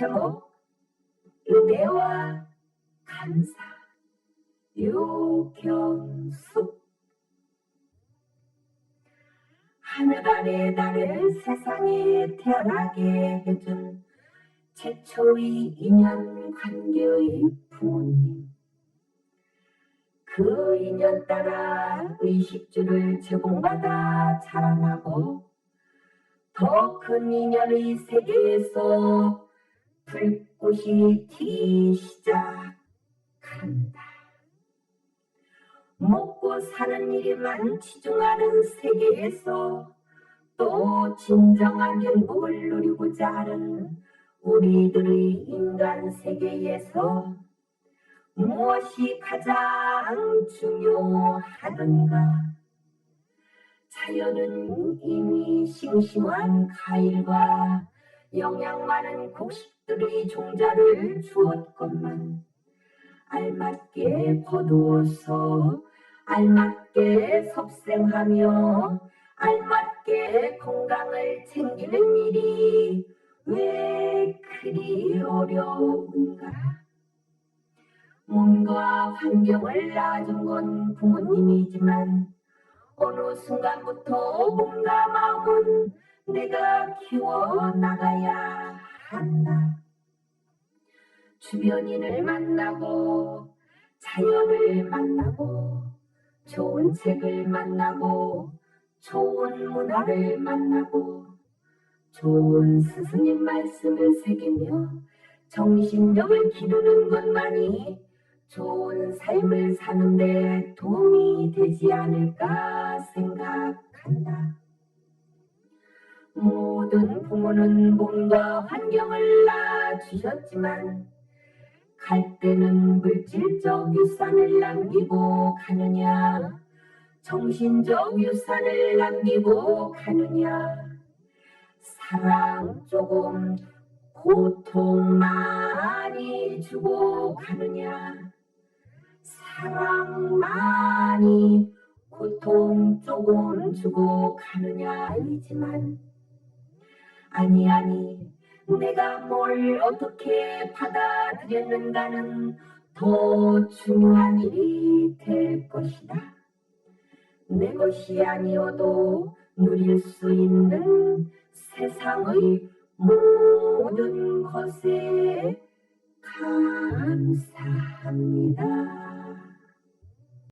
제목 은혜와 감사 유경숙. 하늘 아래 나를 세상에 태어나게 해준 최초의 인연 관계의 부모님. 그 인연 따라 의식주를 제공받아 자라나고 더 큰 인연의 세계에서 불꽃이 튀기 시작한다. 먹고 사는 일에만 치중하는 세계에서 또 진정한 행복을 누리고자 하는 우리들의 인간 세계에서 무엇이 가장 중요하던가? 자연은 이미 싱싱한 과일과 영양 많은 곡식들의 종자를 주었건만 알맞게 거두어서 알맞게 섭생하며 알맞게 건강을 챙기는 일이 왜 그리 어려운가? 몸과 환경을 낳아준 건 부모님이지만 어느 순간부터 몸과 마음은 내가 키워 나가야 한다. 주변인을 만나고 자연을 만나고 좋은 책을 만나고 좋은 문화를 만나고 좋은 스승님 말씀을 새기며 정신력을 기르는 것만이 좋은 삶을 사는데 도움이 되지 않을까 생각한다. 모든 부모는 몸과 환경을 낳아주셨지만 갈 때는 물질적 유산을 남기고 가느냐 정신적 유산을 남기고 가느냐. 사랑 조금 고통 많이 주고 가느냐. 사랑 많이 고통 조금 주고 가느냐이지만 아니 아니 내가 뭘 어떻게 받아들였는가는 더 중요한 일이 될 것이다. 내 것이 아니어도 누릴 수 있는 세상의 모든 것에 감사합니다.